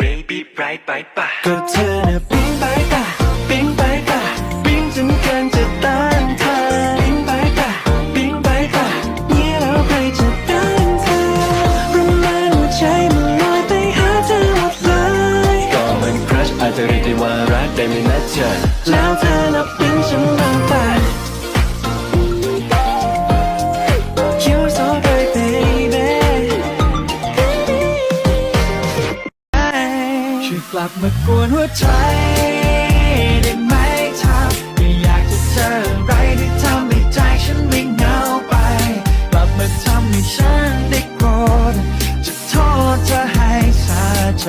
baby right bye bye ก็เธอน่ะปิ๊งไปตะปิ๊งไปตะปิ๊งจนเกินจะต้านทานปิ๊งไปตะปิ๊งไปตะเนี่ยแล้วใครจะต้านเธอประมาณหัวใจมันลอยไปหาเธอหมดเลยก็มันครัชอาจจะเรียกได้ว่ารักได้ไม่นัดเจอแล้วเธอน่ะปิ๊งฉัน ช่วยกลับมากวนหัวใจได้ไหมทำไม่อยากจะเจออะไรที่ทำให้ใจฉันไม่เหงาไป กลับมาทำให้ฉันได้โกรธจะโทษเธอให้สาใจ